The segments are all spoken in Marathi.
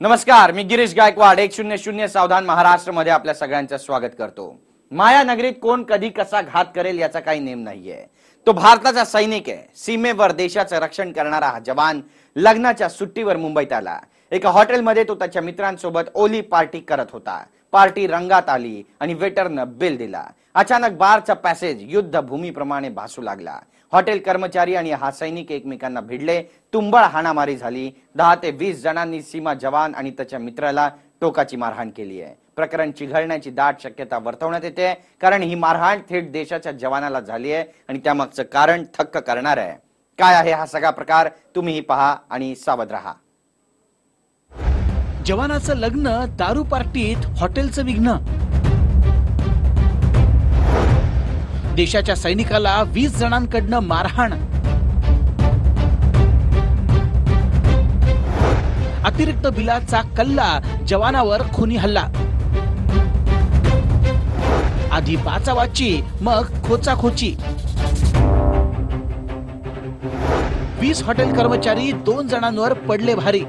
नमस्कार मी गिरीश गायकवाड एक शून्य शून्य सावधान महाराष्ट्रमध्ये आपल्या सगळ्यांचं स्वागत करतो. माया नगरीत कोण कधी कसा घात करेल याचा काही नेम नाहीये. तो भारताचा सैनिक आहे. सीमेवर देशाचं रक्षण करणारा हा जवान लग्नाच्या सुट्टीवर मुंबईत आला. एका हॉटेलमध्ये तो त्याच्या मित्रांसोबत ओली पार्टी करत होता. पार्टी रंगात आली आणि वेटरनं बिल दिला. अचानक बारचा पॅसेज युद्ध भूमीप्रमाणे भासू लागला. हॉटेल कर्मचारी आणि हा सैनिक एकमेकांना भिडले. तुंबळ हाणामारी झाली. दहा ते वीस जणांनी सीमा जवान आणि त्याच्या मित्राला टोकाची मारहाण केली आहे. प्रकरण चिघळण्याची दाट शक्यता वर्तवण्यात येते कारण ही मारहाण थेट देशाच्या जवानाला झाली आहे आणि त्यामागचं कारण थक्क करणार आहे. काय आहे हा सगळा प्रकार? तुम्हीही पहा आणि सावध राहा. जवानाचं लग्न दारू पार्टीत हॉटेलचं विघ्न. देशाच्या सैनिकाला वीस जणांकडनं मारहाण. अतिरिक्त बिलाचा कल्ला जवानावर खुनी हल्ला. आधी बाचावाची मग खोचाखोची. वीस हॉटेल कर्मचारी दोन जणांवर पडले भारी.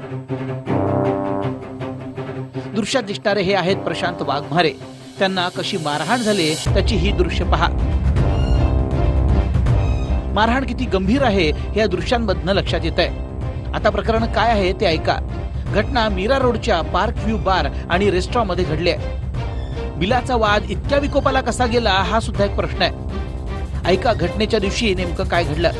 दृश्यात दिसणारे हे आहेत प्रशांत वाघमारे. त्यांना कशी मारहाण झाली त्याची ही दृश्य पहा. मारहाण किती गंभीर आहे हे या दृश्यांमधनं लक्षात येत आहे आता प्रकरण काय आहे ते ऐका. घटना मीरा रोडच्या पार्क व्ह्यू बार आणि रेस्टॉरंटमध्ये घडली आहे. बिलाचा वाद इतक्या विकोपाला कसा गेला हा सुद्धा एक प्रश्न आहे. ऐका घटनेच्या दिवशी नेमकं काय घडलं?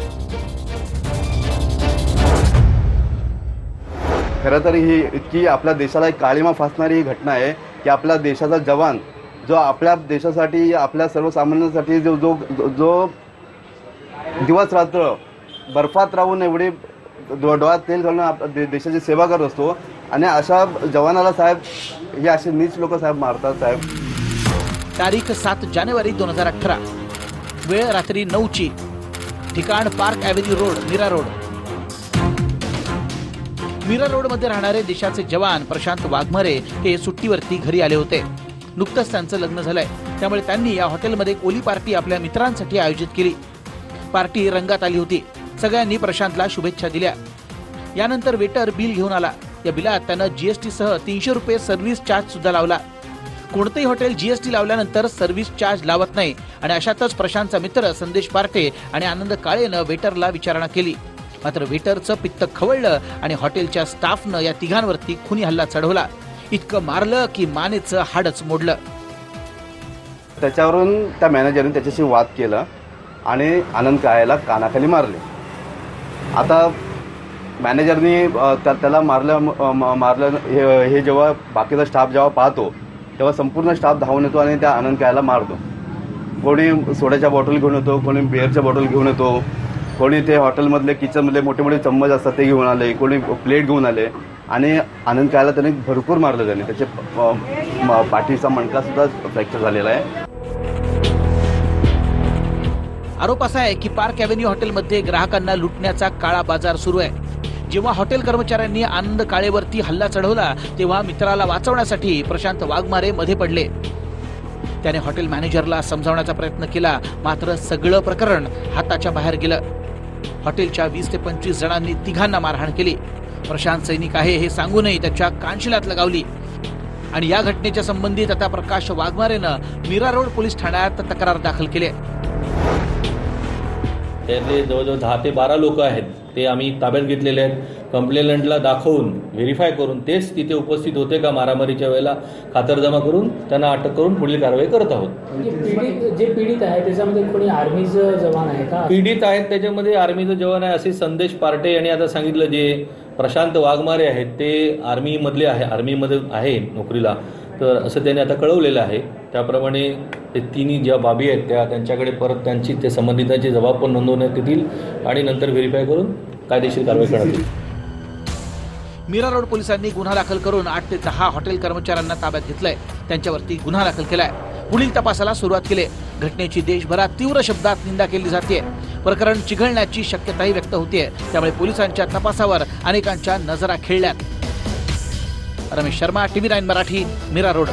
खरं तर ही इतकी आपल्या देशाला एक काळीमा फासणारी ही घटना आहे की आपल्या देशाचा जवान जो आपल्या देशासाठी आपल्या सर्वसामान्यांसाठी जो जो जो दिवस रात्र बर्फात राहून एवढी डो डोळ्यात तेल घालून आप दे देशाची सेवा करत असतो आणि अशा जवानाला साहेब हे असे नीच लोक साहेब मारतात साहेब. तारीख सात जानेवारी दोन हजार अठरा. वेळ रात्री नऊची. ठिकाण Park Avenue road Mira road. Mira रोडमध्ये राहणारे देशाचे जवान प्रशांत वाघमारे हे सुट्टीवरती घरी आले होते. नुकतंच त्यांचं लग्न झालंय. त्यामुळे त्यांनी या हॉटेलमध्ये कोली पार्टी आपल्या मित्रांसाठी आयोजित केली. पार्टी रंगात आली होती. सगळ्यांनी प्रशांतला शुभेच्छा दिल्या. यानंतर वेटर बिल घेऊन आला. या बिलात त्यानं जीएसटी सह तीनशे रुपये सर्व्हिस चार्ज सुद्धा लावला. कोणतेही हॉटेल जीएसटी लावल्यानंतर सर्व्हिस चार्ज लावत नाही. आणि अशातच प्रशांतचा मित्र संदेश पार्टे आणि आनंद काळेनं वेटरला विचारणा केली. मात्र वेटरचं पित्त खवळलं आणि हॉटेलच्या स्टाफनं या तिघांवरती खुनी हल्ला चढवला. इतकं मारलं की मानेचं हाडच मोडलं. त्याच्यावरून त्या मॅनेजरने त्याच्याशी वाद केला आणि आनंद कायाला कानाखाली मारले. आता मॅनेजरनी त्या- त्याला मारलं मारलं हे हे जेव्हा बाकीचा स्टाफ जेव्हा पाहतो तेव्हा संपूर्ण स्टाफ धावून येतो आणि त्या आनंद कायाला मारतो. कोणी सोड्याच्या बॉटल घेऊन येतो कोणी बिअरच्या बॉटल घेऊन येतो कोणी ते हॉटेलमधले किचनमधले मोठे मोठे चम्मच असतात ते घेऊन आले कोणी प्लेट घेऊन आले. आणि आनंद कायला त्याने भरपूर मारलं त्याने. त्याचे पाठीचा मणका सुद्धा फ्रॅक्चर झालेला आहे. आरोप असा आहे की पार्क अव्हेन्यू हॉटेलमध्ये ग्राहकांना लुटण्याचा काळा बाजार सुरू आहे. जेव्हा हॉटेल कर्मचाऱ्यांनी आनंद काळेवरती हल्ला चढवला तेव्हा मित्राला वाचवण्यासाठी प्रशांत वाघमारे मध्ये पडले. त्याने हॉटेल मॅनेजरला समजावण्याचा प्रयत्न केला मात्र सगळं प्रकरण हाताच्या बाहेर गेलं. हॉटेलच्या वीस ते पंचवीस जणांनी तिघांना मारहाण केली. प्रशांत सैनिक आहे हे सांगूनही त्याच्या कानशिलात लगावली. आणि या घटनेच्या संबंधित आता प्रकाश वाघमारेनं मीरा रोड पोलीस ठाण्यात तक्रार दाखल केली आहे. त्यातले जवळजवळ दहा ते बारा लोक आहेत. ते आम्ही ताब्यात घेतलेले आहेत. कंप्लेनंटला दाखवून व्हेरीफाय करून तेच तिथे उपस्थित होते का मारामारीच्या वेळेला खातरजमा करून त्यांना अटक करून पुढील कारवाई करत आहोत. जे पीडित जे पीडित आहे त्याच्यामध्ये कोणी आर्मीचं जवान आहे का? पीडित आहेत त्याच्यामध्ये आर्मीचं जवान आहे असे संदेश पार्टे यांनी आता सांगितलं जे प्रशांत वाघमारे आहेत ते आर्मीमधले आहे आर्मीमध्ये आहे नोकरीला. तर असं त्यांनी आता कळवलेलं आहे. त्याप्रमाणे ते तिन्ही ज्या बाबी आहेत त्या त्यांच्याकडे परत त्यांची ते संबंधितांची जबाब पण नोंदवण्यात येतील आणि नंतर व्हेरीफाय करून कायदेशीर कारवाई करण्यात येईल. मीरा रोड पोलिसांनी गुन्हा दाखल करून आठ ते दहा हॉटेल कर्मचाऱ्यांना ताब्यात घेतलंय. त्यांच्यावरती गुन्हा दाखल केलाय. पुढील तपासाला सुरुवात केली घटनेची देशभरात तीव्र शब्दात निंदा केली जाते प्रकरण चिघळण्याची शक्यताही व्यक्त होते त्यामुळे पोलिसांच्या तपासावर अनेकांच्या नजरा खेळल्यात. Ramesh Sharma TV nine Marathi Mira road.